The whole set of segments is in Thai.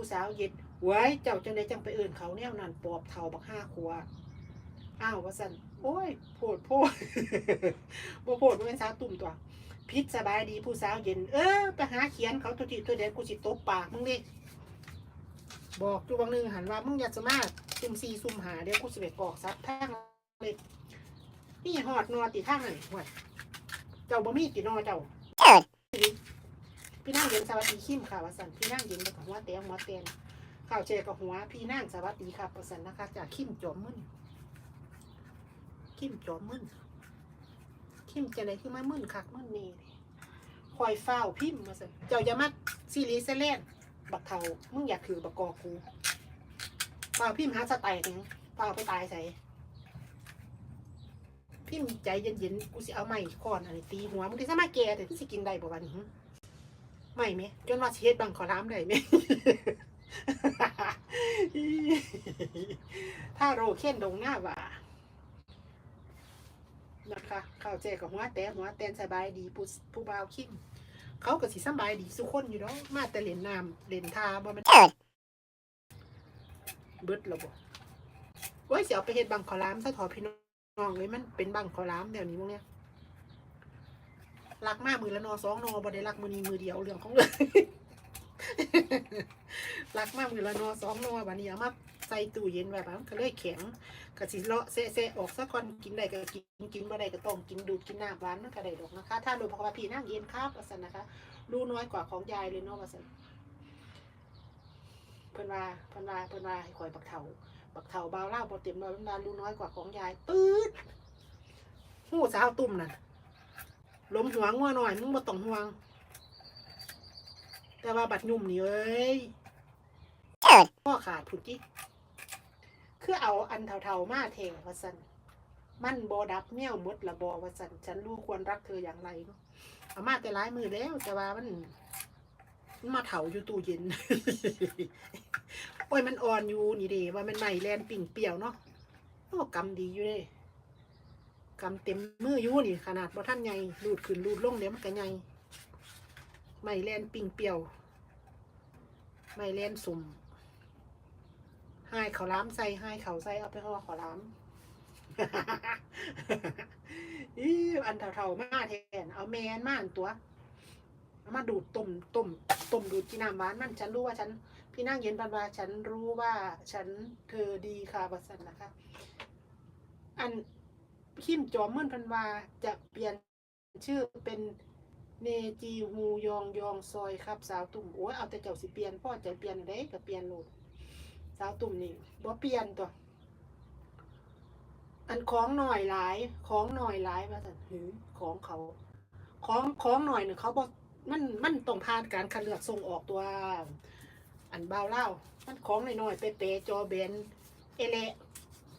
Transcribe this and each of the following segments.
ผู้สาวเย็ดไว้เจ้าจังไดจังไปเอื่นเขาแนวนั้นปอบเทาบักห้าขวอ้าวว่าสันโอ้ยโพดโพดบ่โพดบ่เป็นสาวตุ่มตัวพิษสบายดีผู้สาวเย็น เออไปหาเขียนเขาตัวที่ตัวเด็ดกูสิตบปากมึงดิบอกอยู่บางหนึ่งหันว่ามึงอย่าสมาซุ่มซีซุ่มหาเดี๋ยวกูสิไปกอกซัดทางเลยนี่หอดนอติทางนั่นหวดเจ้าบ่มีตินอเจ้า พี่นั่งเย็นสวัสดีขิมค่ะวสันพี่นั่งเย็นกับหัวเตียงหัวเตียนข้าวเจกับหัวพี่นั่งสวัสดีค่ะวสันนะคะจากขิมจอมมึนขิมจอมมึนขิมจะไหนคือมามึนคักมึนนี่คอยเฝ้าพิมพ์มาสันเจ้าจะมาซีรีส์เซเลนบักเทามึงอยากถือบักกอกูเฝ้าพิมพ์หาสไตล์หยังเฝ้าไปตายใส่พิมพ์ใจเย็นๆกูสิเอาไม้ค้อนอันนี้ตีหัวมึงที่สามารถแก่แต่ที่สิกินได้บ่วันนี้ ไม่ไหมจนว่าสิเฮ็ดบังขอรามได้ไหม ถ้าโรเค้นดงหน้าว่านะคะเข้าใจกับหัวแต่หัวแตนสบายดีผู้ผู้บ่าวคิมเขาก็สิสบายดีสุคนอยู่เนาะมาแต่เล่นน้ำเล่นทาบ่มันเบิดแล้วบ่โอ้ยสิเอาไปเฮ็ดบังขอรามซะถอพี่น้องน้องเลยมันเป็นบังขอล้ามเดี๋ยวนี้พวกเนี้ย รักมากมือละนอสองนอบ่ได้รักมือนี้มือเดียวเรื่องของเลยรักมากมือละนอสองนอบัดนี้เอามาใส่ตู้เย็นไว้บ้างก็เลยแข็งก็สิเลาะเซะๆออกซะก่อนกินได้ก็กินกินบ่ได้ก็ต้องกินดูดกินน้ำหวานมันก็ได้ดอกนะคะ ถ้าดูพราะว่าพี่นั่งเย็นครับว่าซั่นนะคะรู้น้อยกว่าของยายเลยเนาะว่าซั่นเพิ่นว่าเพิ่นว่าเพิ่นว่าให้ข่อยบักเฒ่าบักเถาบาเล่าบอเต็มบาวดารู้น้อยกว่าของยายปื๊ดหูสาวตุ่มน่ะ ล้มหัวงัวหน่อยมึงมาต้องห่วง แต่ว่าบัดยุ่มนี่เอ้ยพ่อขาดผุดจิคือเอาอันเถาๆมาเทงว่าสันมันบอดับเมี่ยวมดละบอว่าสันฉันรู้ควรรักเธออย่างไรเอามาแต่ร้ายมือแล้วแต่ว่ามันมันมาเถาอยู่ตู้เย็น โอ้ยมันอ่อนอยู่นี่ด้ว่ามันใหม่แลนปิ่งเปียวเนาะโอ้กำดีอยู่เด้ กำเต็มมืออยู่นี่ขนาดบ่ท่านใหญ่รูดขึ้นรูดลงเดี๋ยวมันก็ใหญ่ใหม่แลนปิ่งเปียวใหม่แลนสุ่มให้เขาวล้ามใส่ให้เขาใส่เอาไปห่อเขาวล้ามอีอันเท่าๆมาแทนเอาแมนมาอันตัวมาดูดต้มต้มต้มดูดกินน้ำหวานมั่นฉันรู้ว่าฉัน พี่นั่งเย็นปันว่าฉันรู้ว่าฉันเธอดีค่ะบัสันนะคะ อัน ขิมจอมเมื่อนพันวาจะเปลี่ยนชื่อเป็นเนจีฮูยองยองซอยครับ สาวตุ่มโอ้ยเอาแต่เจ้าสิเปลี่ยนพ่อใจเปลี่ยนได้ก็เปลี่ยนโลดสาวตุ่มนี่บ่เปลี่ยนตัว อันของหน่อยหลาย ของหน่อยหลายว่าสันหือของเขา ของของหน่อยเนี่ยเขาบอกมันมันต้องผ่านการคัดเลือกส่งออกตัว อันเบาเล่ามันของหน้อยๆเป๊ะๆจอเบนเอเละ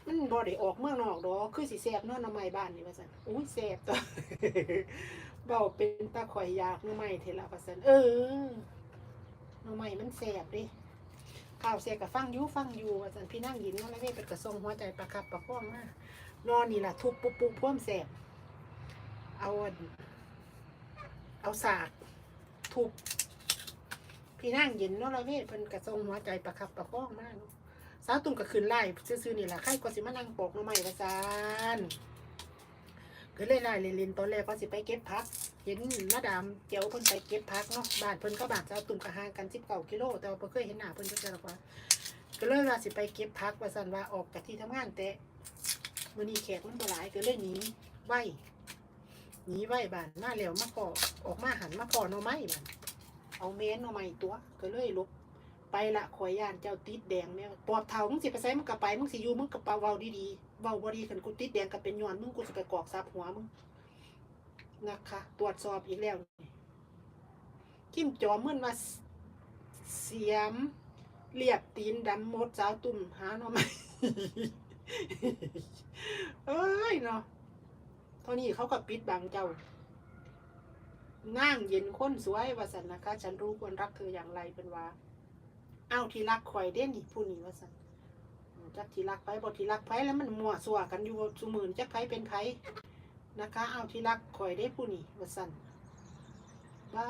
มันบ่ได้ออกเมืองนอกดอกคือสิแซ่บเนาะหน้ำไม้บ้านนี่ว่าซั่นอุ้ยแซ่บตัวเบาเป็นตาข่อยอยากหน้ำไม้เทละว่าซั่นเออหน้ำไม้มันแซ่บเดิข้าวแซ่บกับฟังอยู่ฟังอยู่ว่าซั่นพี่นั่งยินนาะแล้วนี่เป็นกระทรงหัวใจประคับประคองมานอนนี่ล่ะทุบปุ๊บปุ๊บพ่วมแซ่บเอาอันเอาสากทุบพี่นั่งย็นเนาะละเวทเพิ่นกระทรงหัวใจประคับประคองมากเนาะ สาวตุ่มก็ขึ้นไล่ซื่อๆนี่แหละใครก็สิมานั่งปอกหน้ำไม้ประจานก็เลยไล่เล่นๆตอนแรกก็สิไปเก็บพัก เห็นมาดามเจียวเพิ่นไปเก็บพักเนาะบ้านเพิ่นก็บานสาวตุ่มก็ห่างกัน19กิโลแต่ว่าบ่เคยเห็นหน้าเพิ่นจักเทื่อกว่าก็เลยว่าสิไปเก็บพักว่าซั่นว่าออกจากที่ทำงานแต่มื้อนี้แขกมันบ่หลายก็เลยหนีไว้หนีไว้บ้านมาแล้วมาพอออกมาหันมาพอหน่อไม้บ้านเอาเมนเอาใหม่ตัว ก็เลยลุก ไปละข่อยย่านเจ้าติดแดงเนี่ยปอบเทามึงสิไปใส่มึงกลับไปมึงสิอยู่มึงกับเปาเว้าดีๆเว้าบ่ดีคันกูติดแดงกับเป็นย้อนมึงกูสิไปกอกซับหัวมึงนะคะ ตรวจสอบอีกแล้วนี่คิมจอมเมื่อนว่าเสียมเรียบตีนดำมดสาวตุ่มหาหน่อไม้เอ้ยเนาะเท่านี้เขาก็ปิดบังเจ้านั่งเย็นค้นสวยว่าสันนะคะ ฉันรู้ควรรักเธออย่างไรเป็นว่า อ้าวที่รักคอยเด่นนี่ผู้นี้ว่าสันจักที่รักไผบทที่รักไผแล้วมันมั่วสัวกันอยู่สุมือนจักไผเป็นไผนะคะเอาที่รักคอยได้ผู้นี้ว่าสันบ้า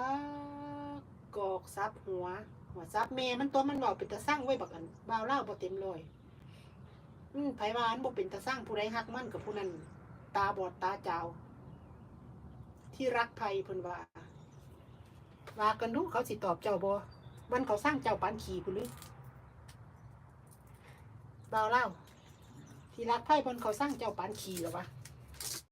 กอกซับหัว หัวซับแม่มันตัวมันเว้าเป็นตาสร้างไว้บักอันบ่าวเล่าบ่เต็มร้อยอืมไผว่าอันบ่เป็นตาสร้างผู้ใดฮักมันกับผู้นั้นตาบอดตาจาวที่รักภัยเพิ่นว่าว่ากันดูเขาสิตอบเจ้าบ่ มันเขาสร้างเจ้าปานขี่พุ่นหรือบ่าวเล่าที่รักไพ่บนเขาสร้างเจ้าปานขี่หรอวะ